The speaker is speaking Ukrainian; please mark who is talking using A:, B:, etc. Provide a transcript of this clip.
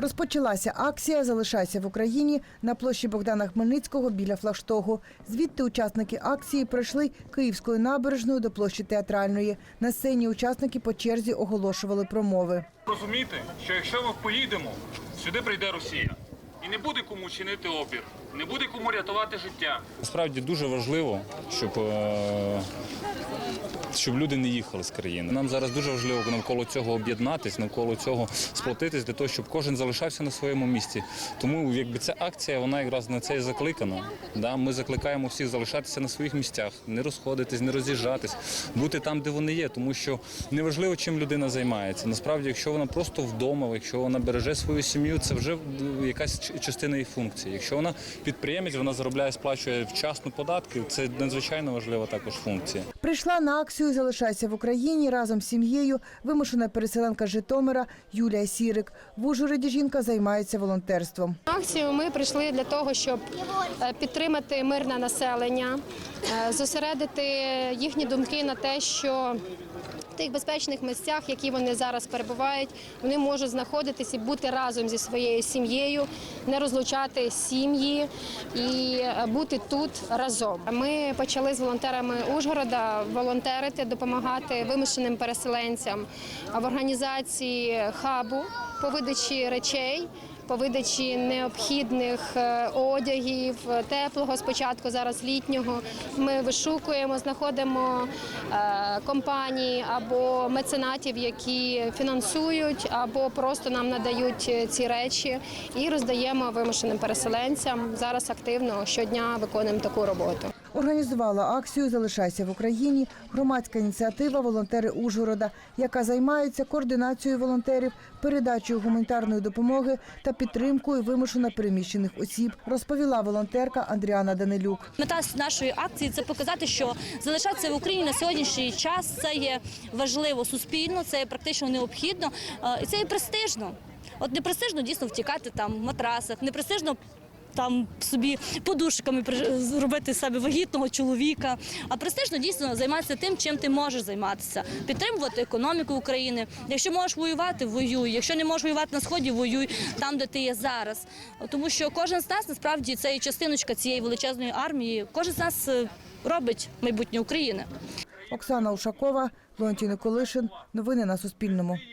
A: Розпочалася акція Залишайся в Україні на площі Богдана Хмельницького біля флагштогу. Звідти учасники акції пройшли Київською набережною до площі театральної. На сцені учасники по черзі оголошували промови.
B: Розуміти, що якщо ми поїдемо, сюди прийде Росія. І не буде кому чинити опір, не буде кому рятувати життя.
C: Насправді дуже важливо, щоб, е, щоб люди не їхали з країни. Нам зараз дуже важливо навколо цього об'єднатись, навколо цього сплотитись для того, щоб кожен залишався на своєму місці. Тому якби ця акція, вона якраз на це і закликана. Да? Ми закликаємо всіх залишатися на своїх місцях, не розходитись, не роз'їжджатись, бути там, де вони є, тому що неважливо, чим людина займається. Насправді, якщо вона просто вдома, якщо вона береже свою сім'ю, це вже якась ч- частина її функції. Якщо вона підприємець, вона заробляє, сплачує вчасно податки. Це надзвичайно важлива також функція.
A: Прийшла на акцію Залишайся в Україні разом з сім'єю вимушена переселенка Житомира Юлія Сірик. В Ужгороді жінка займається волонтерством.
D: На акцію ми прийшли для того, щоб е, підтримати мирне населення, е, зосередити їхні думки на те, що тих безпечних місцях, які вони зараз перебувають, вони можуть знаходитися і бути разом зі своєю сім'єю, не розлучати сім'ї і е, бути тут разом. Ми почали з волонтерами Ужгорода волонтерити, допомагати вимушеним переселенцям в організації хабу по видачі речей по видачі необхідних е, одягів, е, теплого спочатку, зараз літнього. Ми вишукуємо, знаходимо е, компанії або меценатів, які фінансують, або просто нам надають ці речі і роздаємо вимушеним переселенцям. Зараз активно щодня виконуємо таку роботу.
A: Організувала акцію Залишайся в Україні громадська ініціатива Волонтери Ужгорода, яка займається координацією волонтерів, передачею гуманітарної допомоги та підтримкою вимушено переміщених осіб, розповіла волонтерка Андріана Данилюк.
E: Мета нашої акції це показати, що залишатися в Україні на сьогоднішній час це є важливо суспільно, це є практично необхідно е, і це є престижно. От не престижно дійсно втікати там в матрасах, не престижно. Там собі подушками зробити себе вагітного чоловіка. А престижно дійсно займатися тим, чим ти можеш займатися, підтримувати економіку України. Якщо можеш воювати, воюй. Якщо не можеш воювати на сході, воюй там, де ти є зараз. Тому що кожен з нас насправді це є частиночка цієї величезної армії. Кожен з нас е, робить майбутнє України.
A: Оксана Ушакова, Леонтій Николишин. Новини на Суспільному.